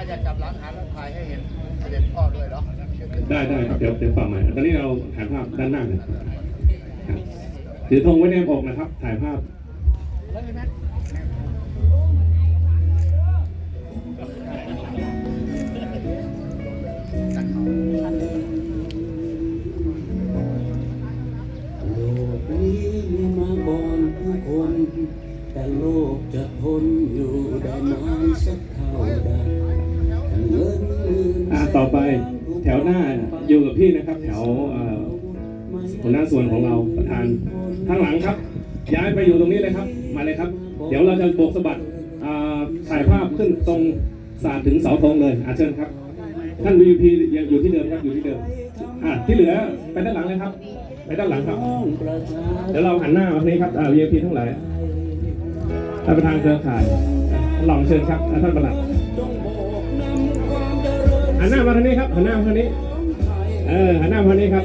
น่าจะจับหลังหันแล้วถ่ายให้เห็นเสด็จพ่อด้วยเหรอได้ได้ครับเดี๋ยวเดี๋ยวฝากใหม่ตอนนี้เราถ่ายภาพด้านหน้าเลยครับถือธงไว้ในอกนะครับ ถ่ายภาพโลกนี้มีมาก่อนผู้คนแต่โลกจะทนอยู่ได้นานสักเท่าใดถ้าเงินหมื่น อ่าต่อไปแถวหน้าอยู่กับพี่นะครับ แถวหัวหน้าส่วนของเราประธานข้างหลังครับ ย้ายไปอยู่ตรงนี้เลยครับ มาเลยครับ เดี๋ยวเราจะโบกสะบัดถ่ายภาพขึ้นตรงสาดถึงเสาธงเลยอาเชิญครับ ท่าน VP ยังอยู่ที่เดิมครับอยู่ที่เดิมอ่าที่เหลือไปด้านหลังเลยครับ ไปด้านหลังครับ เดี๋ยวเราหันหน้ามาทางนี้ครับอ่า VIP ทั้งหลายท่านประธานเครือข่ายท่านรองเชิญครับท่านประหลัด หันหน้ามาทางนี้ครับหันหน้ามาทางนี้ เออหันหน้ามาทางนี้ครับ